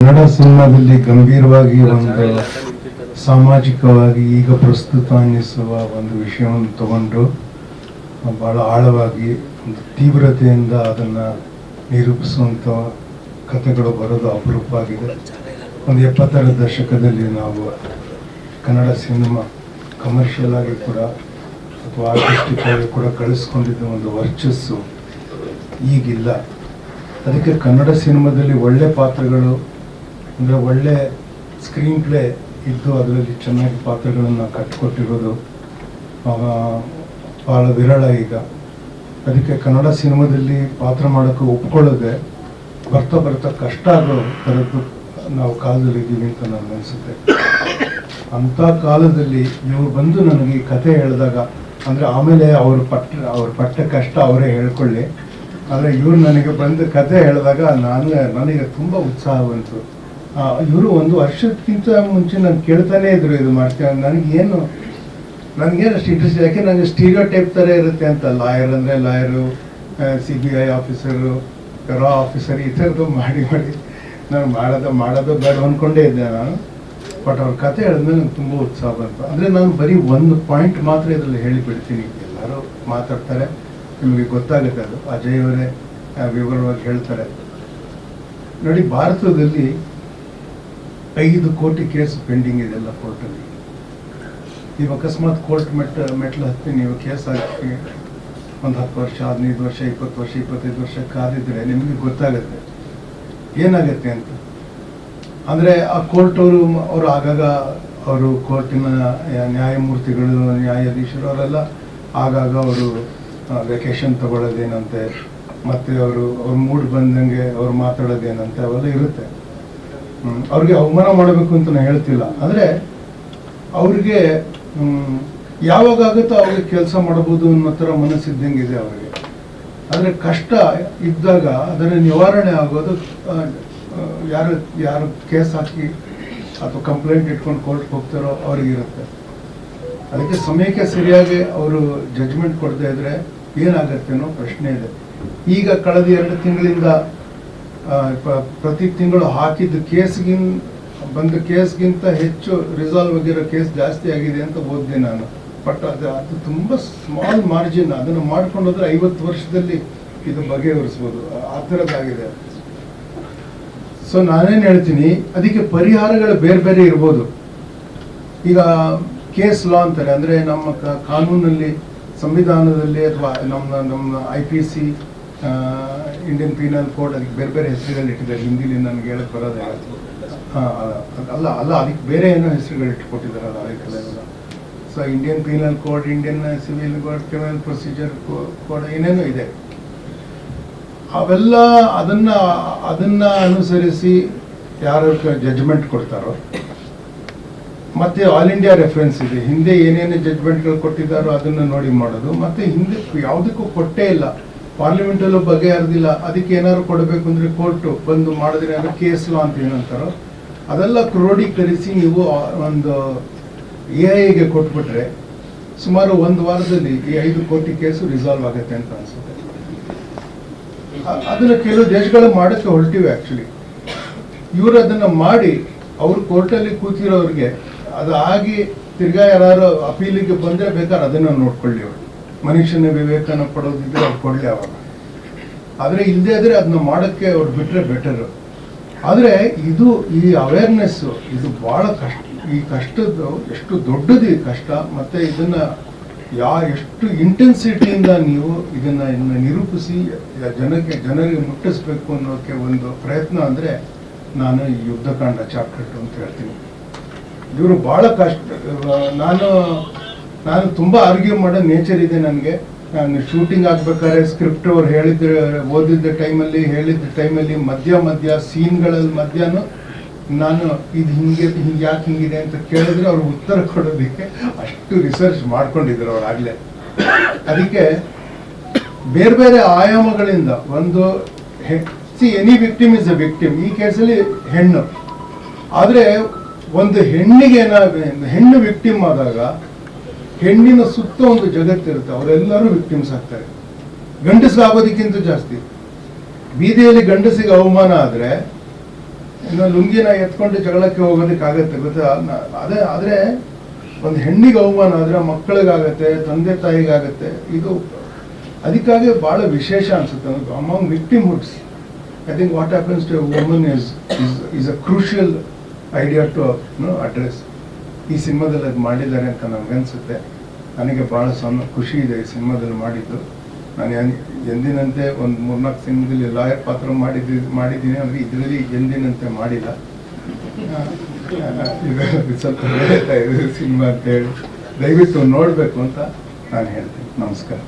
ಕನ್ನಡ ಸಿನಿಮಾದಲ್ಲಿ ಗಂಭೀರವಾಗಿ ಒಂದು ಸಾಮಾಜಿಕವಾಗಿ ಈಗ ಪ್ರಸ್ತುತ ಅನ್ನಿಸುವ ಒಂದು ವಿಷಯವನ್ನು ತಗೊಂಡು ಬಹಳ ಆಳವಾಗಿ ಒಂದು ತೀವ್ರತೆಯಿಂದ ಅದನ್ನು ನಿರೂಪಿಸುವಂಥ ಕಥೆಗಳು ಬರೋದು ಅಪರೂಪ ಆಗಿದೆ. ಒಂದು ಎಪ್ಪತ್ತರ ದಶಕದಲ್ಲಿ ನಾವು ಕನ್ನಡ ಸಿನಿಮಾ ಕಮರ್ಷಿಯಲ್ ಆಗಿ ಕೂಡ ಅಥವಾ ಆರ್ಟಿಸ್ಟಿಕ್ ಆಗಿ ಕೂಡ ಕಳಿಸ್ಕೊಂಡಿದ್ದ ಒಂದು ವರ್ಚಸ್ಸು ಈಗಿಲ್ಲ. ಅದಕ್ಕೆ ಕನ್ನಡ ಸಿನಿಮಾದಲ್ಲಿ ಒಳ್ಳೆ ಪಾತ್ರಗಳು ಅಂದರೆ ಒಳ್ಳೆ ಸ್ಕ್ರೀನ್ ಪ್ಲೇ ಇದ್ದು ಅದರಲ್ಲಿ ಚೆನ್ನಾಗಿ ಪಾತ್ರಗಳನ್ನು ಕಟ್ಟಿಕೊಟ್ಟಿರೋದು ಭಾಳ ವಿರಳ ಈಗ. ಅದಕ್ಕೆ ಕನ್ನಡ ಸಿನಿಮಾದಲ್ಲಿ ಪಾತ್ರ ಮಾಡೋಕ್ಕೆ ಒಪ್ಕೊಳ್ಳೋದೆ ಬರ್ತಾ ಬರ್ತಾ ಕಷ್ಟ ಆಗೋ ಥರದ್ದು ನಾವು ಕಾಲದಲ್ಲಿ ಇದ್ದೀವಿ ಅಂತ ನಾನು ಅನಿಸುತ್ತೆ. ಅಂಥ ಕಾಲದಲ್ಲಿ ನೀವು ಬಂದು ನನಗೆ ಈ ಕಥೆ ಹೇಳಿದಾಗ, ಅಂದರೆ ಆಮೇಲೆ ಅವರು ಪಟ್ಟ ಅವ್ರ ಪಟ್ಟ ಕಷ್ಟ ಅವರೇ ಹೇಳ್ಕೊಳ್ಳಿ. ಆದರೆ ಇವ್ರು ನನಗೆ ಬಂದು ಕತೆ ಹೇಳಿದಾಗ ನಾನು, ನನಗೆ ತುಂಬ ಉತ್ಸಾಹ ಬಂತು ಇವರು ಒಂದು ವರ್ಷಕ್ಕಿಂತ ಮುಂಚೆ ನಾನು ಕೇಳ್ತಾನೆ ಇದ್ರು ಇದು ಮಾಡ್ತೇವೆ ನನಗೇನು ನನಗೇನು ಅಷ್ಟು ಇಂಟ್ರೆಸ್ಟ್ ಯಾಕೆ ನನಗೆ ಸ್ಟೀರಿಯೋ ಟೈಪ್ ಥರ ಇರುತ್ತೆ ಅಂತ. ಲಾಯರ್ ಅಂದರೆ lawyer C B I officer Ra officer ಈ ಥರದ್ದು ಮಾಡಿ ಮಾಡಿ. ನಾನು ಮಾಡೋದು ಮಾಡೋದು ಬೇಡ ಅಂದ್ಕೊಂಡೇ ಇದ್ದೆ ನಾನು. ಬಟ್ ಅವ್ರ ಕತೆ ಹೇಳಿದ್ಮೇಲೆ ನಂಗೆ ತುಂಬ ಉತ್ಸಾಹ ಬಂತು. ಅಂದರೆ ನಾನು ಬರೀ ಒಂದು ಪಾಯಿಂಟ್ ಮಾತ್ರ ಇದರಲ್ಲಿ ಹೇಳಿಬಿಡ್ತೀನಿ. ಎಲ್ಲರೂ ಮಾತಾಡ್ತಾರೆ. ನಿಮಗೆ ಗೊತ್ತಾಗುತ್ತೆ ಅದು. ಅಜಯ್ ಅವರೇ ವಿವರವಾಗಿ ಹೇಳ್ತಾರೆ. ನೋಡಿ, ಭಾರತದಲ್ಲಿ ಐದು ಕೋಟಿ ಕೇಸ್ ಪೆಂಡಿಂಗ್ ಇದೆಲ್ಲ ಕೋರ್ಟಲ್ಲಿ. ನೀವು ಅಕಸ್ಮಾತ್ ಕೋರ್ಟ್ ಮೆಟ್ ಮೆಟ್ಲು ಹತ್ತಿ ನೀವು ಕೇಸ್ ಹಾಕಿ ಒಂದು ಹತ್ತು ವರ್ಷ, ಹದಿನೈದು ವರ್ಷ, ಇಪ್ಪತ್ತು ವರ್ಷ, ಇಪ್ಪತ್ತೈದು ವರ್ಷ ಕಾದಿದ್ರೆ ನಿಮಗೆ ಗೊತ್ತಾಗುತ್ತೆ. ಏನಾಗುತ್ತೆ ಅಂತ? ಅಂದರೆ ಆ ಕೋರ್ಟ್ ಅವರು ಅವರು ಆಗಾಗ ಅವರು ಕೋರ್ಟಿನ ನ್ಯಾಯಮೂರ್ತಿಗಳು, ನ್ಯಾಯಾಧೀಶರು ಅವರೆಲ್ಲ ಆಗಾಗ ಅವರು ವೆಕೇಶನ್ ತಗೊಳ್ಳೋದೇನಂತೆ, ಮತ್ತೆ ಅವರು, ಅವ್ರ ಮೂಡ್ ಬಂದಂಗೆ ಅವ್ರು ಮಾತಾಡೋದೇನಂತೆ ಅವೆಲ್ಲ ಇರುತ್ತೆ. ಅವ್ರಿಗೆ ಅವಮಾನ ಮಾಡಬೇಕು ಅಂತ ನಾನು ಹೇಳ್ತಿಲ್ಲ. ಆದರೆ ಅವ್ರಿಗೆ ಯಾವಾಗ ಆಗುತ್ತೋ ಅವ್ರಿಗೆ ಕೆಲಸ ಮಾಡಬಹುದು ಅನ್ನೋ ಥರ ಇದೆ ಅವರಿಗೆ. ಆದರೆ ಕಷ್ಟ ಇದ್ದಾಗ ಅದರ ನಿವಾರಣೆ ಆಗೋದು ಯಾರು ಯಾರು ಕೇಸ್ ಹಾಕಿ ಅಥವಾ ಕಂಪ್ಲೇಂಟ್ ಇಟ್ಕೊಂಡು ಕೋರ್ಟ್ಗೆ ಹೋಗ್ತಾರೋ ಅವ್ರಿಗಿರುತ್ತೆ. ಅದಕ್ಕೆ ಸಮಯಕ್ಕೆ ಸರಿಯಾಗಿ ಅವರು ಜಡ್ಜ್ಮೆಂಟ್ ಕೊಡದೇ ಇದ್ರೆ ಏನಾಗತ್ತೆ ಅನ್ನೋ ಪ್ರಶ್ನೆ ಇದೆ. ಈಗ ಕಳೆದ ಎರಡು ತಿಂಗಳಿಂದ ಪ್ರತಿ ತಿಂಗಳು ಹಾಕಿದ ಕೇಸ್ಗಿನ್, ಬಂದ ಕೇಸ್ಗಿಂತ ಹೆಚ್ಚು ರಿಸಾಲ್ವ್ ಆಗಿರೋ ಕೇಸ್ ಜಾಸ್ತಿ ಆಗಿದೆ ಅಂತ ಓದಿದೆ ನಾನು. ಬಟ್ ಅದು ಅದು ತುಂಬ ಸ್ಮಾಲ್ ಮಾರ್ಜಿನ್ ಅದನ್ನು ಮಾಡ್ಕೊಂಡು ಹೋದ್ರೆ ಐವತ್ತು ವರ್ಷದಲ್ಲಿ ಇದು ಬಗೆಹರಿಸ್ಬೋದು. ಆ- ಥರದ್ದಾಗಿದೆ ಸೊ ನಾನೇನು ಹೇಳ್ತೀನಿ, ಅದಕ್ಕೆ ಪರಿಹಾರಗಳು ಬೇರೆ ಬೇರೆ ಇರ್ಬೋದು. ಈಗ ಕೇಸ್ ಲಾ ಅಂತಾರೆ, ಅಂದರೆ ನಮ್ಮ ಕಾನೂನಲ್ಲಿ, ಸಂವಿಧಾನದಲ್ಲಿ ಅಥವಾ ನಮ್ಮ ನಮ್ಮ I P C Indian penal code ಅದಕ್ಕೆ ಬೇರೆ ಬೇರೆ ಹೆಸರುಗಳು ಇಟ್ಟಿದ್ದಾರೆ. ಹಿಂದಿಲಿ ನನಗೆ ಹೇಳಕ್ ಬರೋದಿಲ್ಲ ಹಾ, ಅಲ್ಲ- ಅಲ್ಲ ಅದಕ್ಕೆ ಬೇರೆ ಏನೋ ಹೆಸರುಗಳು ಇಟ್ಕೊಟ್ಟಿದ್ದಾರಲ್ಲ ಅದಕ್ಕೆಲ್ಲ so Indian penal code Indian civil code criminal procedure code ಏನೇನೋ ಇದೆ. ಅವೆಲ್ಲ ಅದನ್ನ ಅದನ್ನ ಅನುಸರಿಸಿ ಯಾರು ಜಡ್ಜ್ಮೆಂಟ್ ಕೊಡ್ತಾರೋ. ಮತ್ತೆ ಆಲ್ ಇಂಡಿಯಾ ರೆಫರೆನ್ಸ್ ಇದೆ. ಹಿಂದೆ ಏನೇನು ಜಜ್ಮೆಂಟ್ಗಳು ಕೊಟ್ಟಿದ್ದಾರೋ ಅದನ್ನು ನೋಡಿ ಮಾಡೋದು. ಮತ್ತೆ ಹಿಂದೆ ಯಾವುದಕ್ಕೂ ಕೊಟ್ಟೇ ಇಲ್ಲ. ಪಾರ್ಲಿಮೆಂಟಲ್ಲೂ ಬಗೆಹರಿದಿಲ್ಲ ಅದಕ್ಕೆ ಏನಾದ್ರು ಕೊಡಬೇಕು ಅಂದ್ರೆ ಕೋರ್ಟ್ ಬಂದು ಮಾಡಿದ್ರೆ ಅದು ಕೇಸ್ ಲಾ ಅಂತ ಏನಂತಾರೋ, ಅದೆಲ್ಲ ಕ್ರೋಢೀಕರಿಸಿ ನೀವು ಒಂದು ಎ ಐಗೆ ಕೊಟ್ಬಿಟ್ರೆ ಸುಮಾರು ಒಂದು ವಾರದಲ್ಲಿ ಈ ಐದು ಕೋಟಿ ಕೇಸು ರಿಸಾಲ್ವ್ ಆಗುತ್ತೆ ಅಂತ ಅನ್ಸುತ್ತೆ. ಅದನ್ನ ಕೆಲವು ದೇಶಗಳು ಮಾಡಕ್ಕೆ ಹೊರಟಿವೆ ಆಕ್ಚುಲಿ ಇವರು ಅದನ್ನ ಮಾಡಿ ಅವ್ರು ಕೋರ್ಟಲ್ಲಿ ಕೂತಿರೋರಿಗೆ ಅದು ಆಗಿ ತಿರ್ಗಾ ಯಾರು ಅಪೀಲಿಗೆ ಬಂದ್ರೆ ಬೇಕಾದ್ರೆ ಅದನ್ನ ನೋಡ್ಕೊಳ್ಳಿ ಅವರು. ಮನುಷ್ಯನ ವಿವೇಕನ ಪಡೋದಿದ್ರೆ ಅವ್ರು ಕೊಡ್ಲಿ ಅವಾಗ ಆದ್ರೆ ಇಲ್ಲದೆ ಇದ್ರೆ ಅದನ್ನ ಮಾಡೋಕ್ಕೆ ಅವ್ರು ಬಿಟ್ರೆ ಬೆಟರ್ ಆದರೆ ಇದು ಈ ಅವೇರ್ನೆಸ್ ಇದು ಬಹಳ ಕಷ್ಟ. ಈ ಕಷ್ಟದ್ದು ಎಷ್ಟು ದೊಡ್ಡದು ಈ ಕಷ್ಟ, ಮತ್ತೆ ಇದನ್ನ ಯಾ ಎಷ್ಟು ಇಂಟೆನ್ಸಿಟಿಯಿಂದ ನೀವು ಇದನ್ನ ಇದನ್ನ ನಿರೂಪಿಸಿ ಜನಕ್ಕೆ, ಜನರಿಗೆ ಮುಟ್ಟಿಸ್ಬೇಕು ಅನ್ನೋಕ್ಕೆ ಒಂದು ಪ್ರಯತ್ನ ಅಂದ್ರೆ ನಾನು ಈ ಯುದ್ಧಕಾಂಡ ಚಾಪ್ಟರ್ ಅಂತ ಹೇಳ್ತೀನಿ. ಇವರು ಬಹಳ ಕಷ್ಟ ನಾನು ನಾನು ತುಂಬಾ ಆರ್ಗ್ಯೂ ಮಾಡೋ ನೇಚರ್ ಇದೆ ನನಗೆ. ನಾನು ಶೂಟಿಂಗ್ ಆಗ್ಬೇಕಾದ್ರೆ ಸ್ಕ್ರಿಪ್ಟ್ ಅವ್ರು ಹೇಳಿದ ಓದಿದ್ದ ಟೈಮಲ್ಲಿ ಹೇಳಿದ್ದ ಟೈಮಲ್ಲಿ ಮಧ್ಯ ಮಧ್ಯ ಸೀನ್ಗಳಲ್ಲಿ ಮಧ್ಯನೂ ನಾನು ಇದು ಹಿಂಗೆ ಹಿಂಗೆ, ಯಾಕೆ ಹಿಂಗಿದೆ ಅಂತ ಕೇಳಿದ್ರೆ ಅವ್ರು ಉತ್ತರ ಕೊಡೋದಕ್ಕೆ ಅಷ್ಟು ರಿಸರ್ಚ್ ಮಾಡ್ಕೊಂಡಿದ್ರು ಅವ್ರು ಆಗಲೇ. ಅದಕ್ಕೆ ಬೇರೆ ಬೇರೆ ಆಯಾಮಗಳಿಂದ ಒಂದು see any victim is a victim ಈ ಕೇಸಲ್ಲಿ ಹೆಣ್ಣು. ಆದರೆ ಒಂದು ಹೆಣ್ಣಿಗೆ ಏನಾಗ ಹೆಣ್ಣು ವಿಕ್ಟಿಮ್ ಆದಾಗ ಹೆಣ್ಣಿನ ಸುತ್ತ ಒಂದು ಜಗತ್ತಿರುತ್ತೆ ಅವರೆಲ್ಲರೂ ವಿಕ್ಟಿಮ್ಸ್ ಆಗ್ತಾರೆ. ಗಂಡಸಾಗೋದಕ್ಕಿಂತ ಜಾಸ್ತಿ. ಬೀದಿಯಲ್ಲಿ ಗಂಡಸಿಗೆ ಅವಮಾನ ಆದರೆ, ಇನ್ನು ಲುಂಗಿನ ಎತ್ಕೊಂಡು ಜಗಳಕ್ಕೆ ಹೋಗೋದಕ್ಕಾಗತ್ತೆ ಗೊತ್ತಾ? ಅದೇ, ಆದರೆ ಒಂದು ಹೆಣ್ಣಿಗೆ ಅವಮಾನ ಆದರೆ ಮಕ್ಕಳಿಗಾಗತ್ತೆ, ತಂದೆ ತಾಯಿಗಾಗತ್ತೆ, ಇದು ಅದಕ್ಕಾಗಿ ಭಾಳ ವಿಶೇಷ ಅನ್ಸುತ್ತೆ. Among victimhoods I think what happens to woman is is a crucial idea to address ಈ ಸಿನಿಮಾದಲ್ಲಿ ಅದು ಮಾಡಿದ್ದಾರೆ ಅಂತ ನನಗನ್ಸುತ್ತೆ ನನಗೆ ಭಾಳ ಸಣ್ಣ ಖುಷಿ ಇದೆ ಈ ಸಿನಿಮಾದಲ್ಲಿ ಮಾಡಿದ್ದು. ನಾನು ಎಂದಿನಂತೆ ಒಂದು ಮೂರ್ನಾಲ್ಕು ಸಿನಿಮಾದಲ್ಲಿ ಲಾಯರ್ ಪಾತ್ರ ಮಾಡಿದ್ದು, ಮಾಡಿದ್ದೀನಿ ಅಂದರೆ ಇದರಲ್ಲಿ ಎಂದಿನಂತೆ ಮಾಡಿಲ್ಲ. ಸ್ವಲ್ಪ ಹೇಳ್ತಾ ಬೇರೆ ಸಿನಿಮಾ ಅಂತ ಹೇಳಿ. ದಯವಿಟ್ಟು ನೋಡಬೇಕು ಅಂತ ನಾನು ಹೇಳ್ತೀನಿ. ನಮಸ್ಕಾರ.